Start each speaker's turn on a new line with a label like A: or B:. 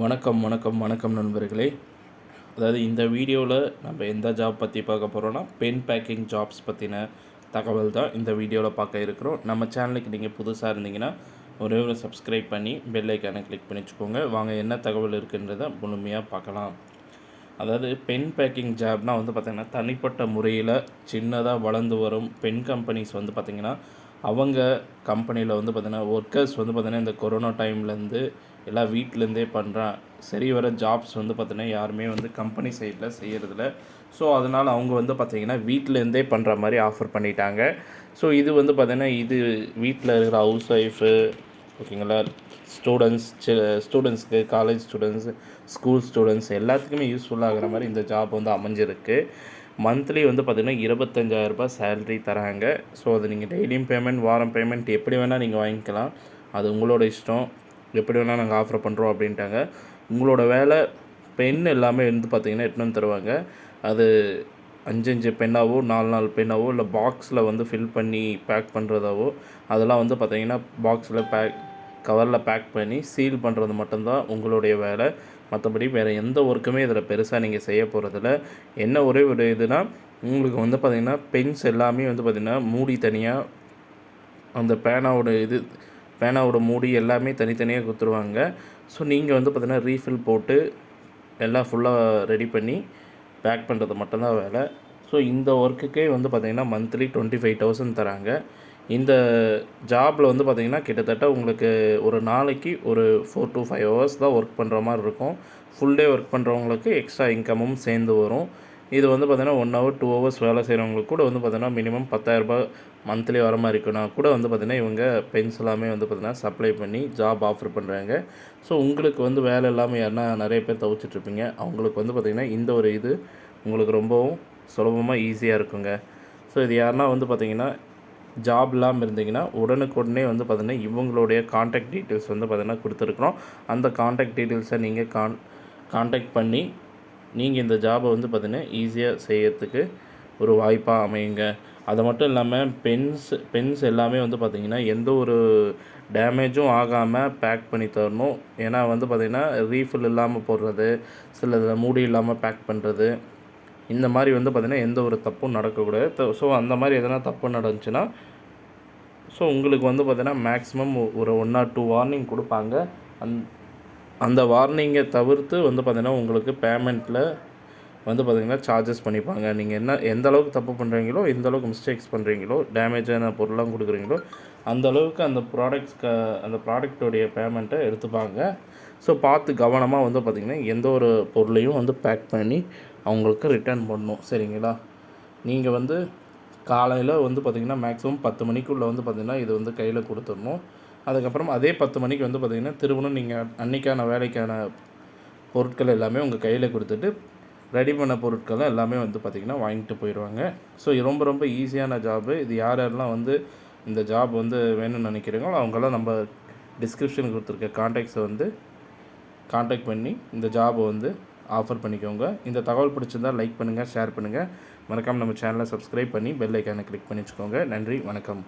A: வணக்கம் வணக்கம் வணக்கம் நண்பர்களே. அதாவது இந்த வீடியோவில் நம்ம எந்த ஜாப் பற்றி பார்க்க போகிறோன்னா பென் பேக்கிங் ஜாப்ஸ் பற்றின தகவல் தான் இந்த வீடியோவில் பார்க்க இருக்கிறோம். நம்ம சேனலுக்கு நீங்கள் புதுசாக இருந்தீங்கன்னா ஒரே ஒரு சப்ஸ்கிரைப் பண்ணி பெல் ஐக்கானை கிளிக் பண்ணி வச்சுக்கோங்க. வாங்க என்ன தகவல் இருக்குன்றதை முழுமையாக பார்க்கலாம். அதாவது பென் பேக்கிங் ஜாப்னால் வந்து பார்த்திங்கன்னா தனிப்பட்ட முறையில் சின்னதாக வளர்ந்து வரும் பென் கம்பெனிஸ் வந்து பார்த்திங்கன்னா அவங்க கம்பெனியில் வந்து பார்த்திங்கன்னா ஒர்க்கர்ஸ் வந்து பார்த்திங்கன்னா இந்த கொரோனா டைம்லேருந்து எல்லாம் வீட்டிலேருந்தே பண்ணுறான் சரி வர ஜாப்ஸ் வந்து பார்த்திங்கன்னா யாருமே வந்து கம்பெனி சைடில் செய்கிறதில்ல ஸோ அதனால் அவங்க வந்து பார்த்திங்கன்னா வீட்டிலேருந்தே பண்ணுற மாதிரி ஆஃபர் பண்ணிட்டாங்க. ஸோ இது வந்து பார்த்திங்கன்னா இது வீட்டில் இருக்கிற ஹவுஸ் ஒய்ஃபு ஓகேங்களா ஸ்டூடெண்ட்ஸ் ஸ்டூடெண்ட்ஸ்க்கு காலேஜ் ஸ்டூடெண்ட்ஸ் ஸ்கூல் ஸ்டூடெண்ட்ஸ் எல்லாத்துக்குமே யூஸ்ஃபுல்லாகிற மாதிரி இந்த ஜாப் வந்து அமைஞ்சிருக்கு. மந்த்லி வந்து பார்த்திங்கன்னா இருபத்தஞ்சாயிரரூபா சேல்ரி தராங்க. ஸோ அது நீங்கள் டெய்லியும் பேமெண்ட் வாரம் பேமெண்ட் எப்படி வேணால் நீங்கள் வாங்கிக்கலாம். அது உங்களோட இஷ்டம். எப்படி வேணால் நாங்கள் ஆஃபர் பண்ணுறோம் அப்படின்ட்டாங்க. உங்களோட வேலை பென் எல்லாமே வந்து பார்த்திங்கன்னா எட்டுன்னு வந்து தருவாங்க. அது அஞ்சு அஞ்சு பென்னாவோ நாலு நாலு பென்னாவோ இல்லை பாக்ஸில் வந்து ஃபில் பண்ணி பேக் பண்ணுறதாவோ அதெல்லாம் வந்து பார்த்திங்கன்னா பாக்ஸில் பேக் கவரில் பேக் பண்ணி சீல் பண்ணுறது மட்டும்தான் உங்களுடைய வேலை. மற்றபடி வேறு எந்த ஒர்க்குமே இதில் பெருசாக நீங்கள் செய்ய போகிறதில்ல. என்ன ஒரே ஒரு இதுனா உங்களுக்கு வந்து பார்த்திங்கன்னா பென்ஸ் எல்லாமே வந்து பார்த்திங்கன்னா மூடி தனியாக அந்த பேனாவோட இது பேனாவோட மூடி எல்லாமே தனித்தனியாக கொடுத்துருவாங்க. ஸோ நீங்கள் வந்து பார்த்திங்கன்னா ரீஃபில் போட்டு எல்லாம் ஃபுல்லாக ரெடி பண்ணி பேக் பண்ணுறது மட்டும்தான் வேலை. ஸோ இந்த ஒர்க்குக்கே வந்து பார்த்திங்கன்னா மந்த்லி டுவெண்ட்டி ஃபைவ் தௌசண்ட் தராங்க. இந்த ஜாபில் வந்து பார்த்திங்கன்னா கிட்டத்தட்ட உங்களுக்கு ஒரு நாளைக்கு ஒரு ஃபோர் டு ஃபைவ் ஹவர்ஸ் தான் ஒர்க் பண்ணுற மாதிரி இருக்கும். ஃபுல் டே ஒர்க் பண்ணுறவங்களுக்கு எக்ஸ்ட்ரா இன்கமும் சேர்ந்து வரும். இது வந்து பார்த்திங்கன்னா ஒன் ஹவர் டூ ஹவர்ஸ் வேலை செய்கிறவங்களுக்கு கூட வந்து பார்த்திங்கன்னா மினிமம் பத்தாயிரரூபா மந்த்லி வர மாதிரி இருக்குன்னா கூட வந்து பார்த்திங்கன்னா இவங்க பென்ஸ் எல்லாமே வந்து பார்த்திங்கன்னா சப்ளை பண்ணி ஜாப் ஆஃபர் பண்ணுறாங்க ஸோ உங்களுக்கு வந்து வேலை இல்லாமல் யாருன்னா நிறைய பேர் தவிச்சிட்ருப்பீங்க அவங்களுக்கு வந்து பார்த்திங்கன்னா இந்த ஒரு இது உங்களுக்கு ரொம்பவும் சுலபமாக ஈஸியாக இருக்குங்க. ஸோ இது யாருன்னா வந்து பார்த்திங்கன்னா ஜாப் இல்லாமல் இருந்தீங்கன்னா உடனுக்குடனே வந்து பார்த்திங்கன்னா இவங்களுடைய காண்டாக்ட் டீட்டெயில்ஸ் வந்து பார்த்திங்கன்னா கொடுத்துருக்குறோம் அந்த காண்டாக்ட் டீட்டெயில்ஸை நீங்கள் கான் காண்டாக்ட் பண்ணி நீங்கள் இந்த ஜாபை வந்து பார்த்திங்கன்னா ஈஸியாக செய்யறதுக்கு ஒரு வாய்ப்பாக அமையுங்க. அது மட்டும் இல்லாமல் பென்ஸ் பென்ஸ் எல்லாமே வந்து பார்த்திங்கன்னா எந்த ஒரு டேமேஜும் ஆகாமல் பேக் பண்ணி தரணும். ஏன்னா வந்து பார்த்திங்கன்னா ரீஃபில் இல்லாமல் போடுறது சில மூடி இல்லாமல் பேக் பண்ணுறது இந்த மாதிரி வந்து பார்த்திங்கன்னா எந்த ஒரு தப்பும் நடக்கக்கூடாது. ஸோ அந்த மாதிரி எதனா தப்பு நடந்துச்சுன்னா ஸோ உங்களுக்கு வந்து பார்த்திங்கன்னா மேக்ஸிமம் ஒரு ஒன் ஆர் டூ வார்னிங் கொடுப்பாங்க. அந் அந்த வார்னிங்கை தவிர்த்து வந்து பார்த்திங்கன்னா உங்களுக்கு பேமெண்ட்டில் வந்து பார்த்திங்கன்னா சார்ஜஸ் பண்ணிப்பாங்க. நீங்கள் என்ன எந்த அளவுக்கு தப்பு பண்ணுறீங்களோ எந்த அளவுக்கு மிஸ்டேக்ஸ் பண்ணுறீங்களோ டேமேஜான பொருள்லாம் கொடுக்குறீங்களோ அந்த அளவுக்கு அந்த ப்ராடக்ட்ஸ்க்கு அந்த ப்ராடக்டோடைய பேமெண்ட்டை எடுத்துப்பாங்க. ஸோ பார்த்து கவனமாக வந்து பார்த்திங்கன்னா எந்த ஒரு பொருளையும் வந்து பேக் பண்ணி அவங்களுக்கு ரிட்டர்ன் பண்ணணும். சரிங்களா? நீங்கள் வந்து காலையில் வந்து பார்த்திங்கன்னா மேக்ஸிமம் பத்து மணிக்குள்ளே வந்து பார்த்திங்கன்னா இது வந்து கையில் கொடுத்துடணும். அதுக்கப்புறம் அதே பத்து மணிக்கு வந்து பார்த்திங்கன்னா திரும்பணும் நீங்கள் அன்றைக்கான வேலைக்கான பொருட்கள் எல்லாமே உங்கள் கையில் கொடுத்துட்டு ரெடி பண்ண பொருட்கள்லாம் எல்லாமே வந்து பார்த்திங்கன்னா வாங்கிட்டு போயிடுவாங்க. ஸோ ரொம்ப ரொம்ப ஈஸியான ஜாபு இது யார் யாரெல்லாம் வந்து இந்த ஜாப் வந்து வேணும்னு நினைக்கிறீங்களோ அவங்கெல்லாம் நம்ம டிஸ்கிரிப்ஷன் கொடுத்துருக்க கான்டாக்ட்ஸை வந்து காண்டாக்ட் பண்ணி இந்த ஜாபை வந்து ஆஃபர் பண்ணிக்கோங்க. இந்த தகவல் பிடிச்சிருந்தால் லைக் பண்ணுங்கள் ஷேர் பண்ணுங்கள் மறக்காமல் நம்ம சேனலை சப்ஸ்கிரைப் பண்ணி பெல் ஐக்கானை கிளிக் பண்ணி வச்சுக்கோங்க. நன்றி வணக்கம்.